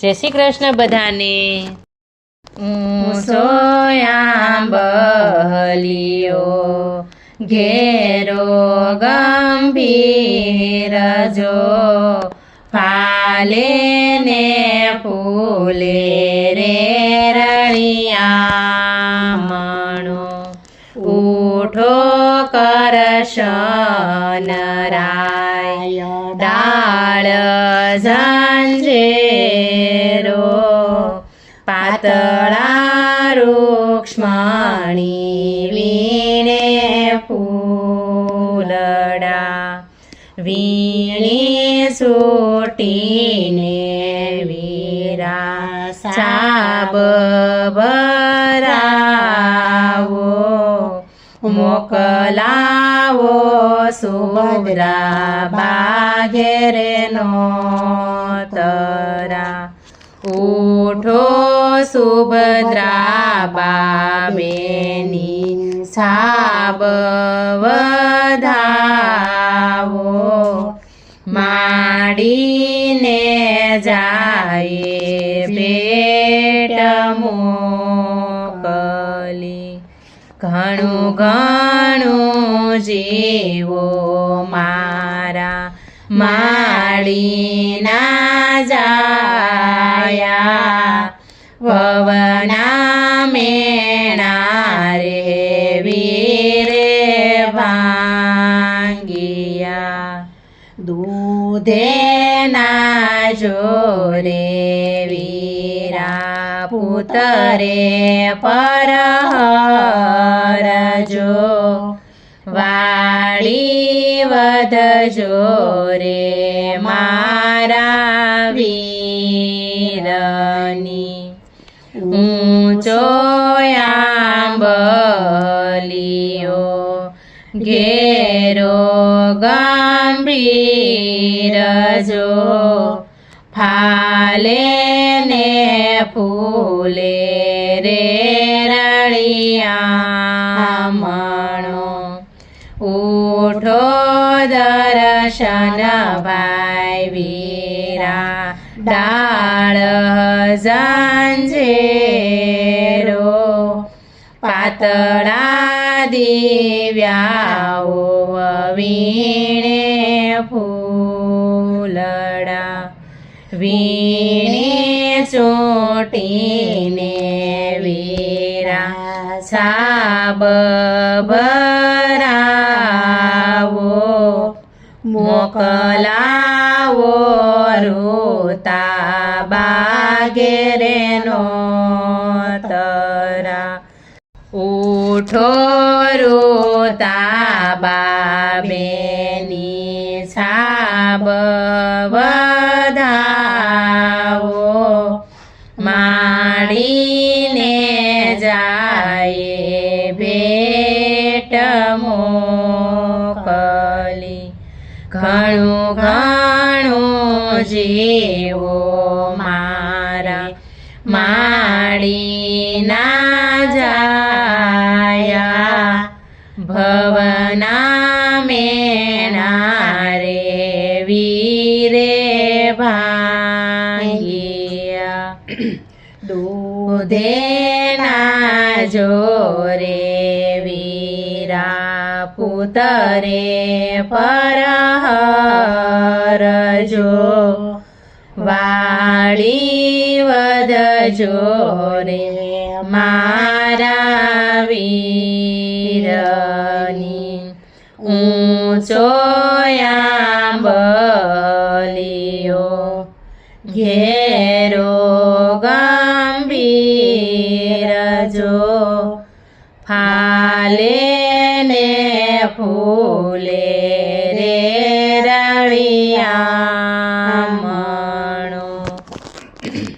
જય શ્રી કૃષ્ણ બધાને. બલિયો ઘેરો ગંભીર જો, ફાલે ને ફૂલે રે રળિયામણો. ઉઠો કરશ નરાય ડાળ પાતળા રૂક્ષ્મણી વીણે ફૂલડા વીણી સૂટીને વીરા સાબ બરાવો મોકલાવો સુભદ્રા બાઘેરે નો તરા ઉઠો સુભદ્રા બાબેની સાબ વધાવો માડીને જાય પેટ મોકલી ઘણું ઘણું જીવો મારા માડીના જાયા વવના મેણા રે વીરે ભાંગિયા દૂધેના જોરે વીરા પુતરે પરહરજો વાળી વધજો રે મારા વીરની ઊંચો આંબલિયો ઘેરો ગંભીર જો ફાલે ને ફૂલે રે રળિયામણો ઉઠો દર્શન ભાઈ વીરા ડાળ ઝંઝેરો પાતળા દિવ્યાઓ વીણે ફૂલડા વીણે ચોટીને વીરા સાબ ભરાવો મોકલાવો રોતા બાગેરે ઉઠો રોતા બાબેની છાબ વધાવો માડીને જાય ભેટ મોકલી ઘણું ઘણું જીવો મારા માડીના જાયા ભવના નારે વીરે ભાંગિયા જો જોરે વીરા પુતરે પરહરજો વાળી વધજો રે મારા વીરની ઊંચો આંબલિયો ઘેરો ગંભીર જો ફાલે ને ફૂલે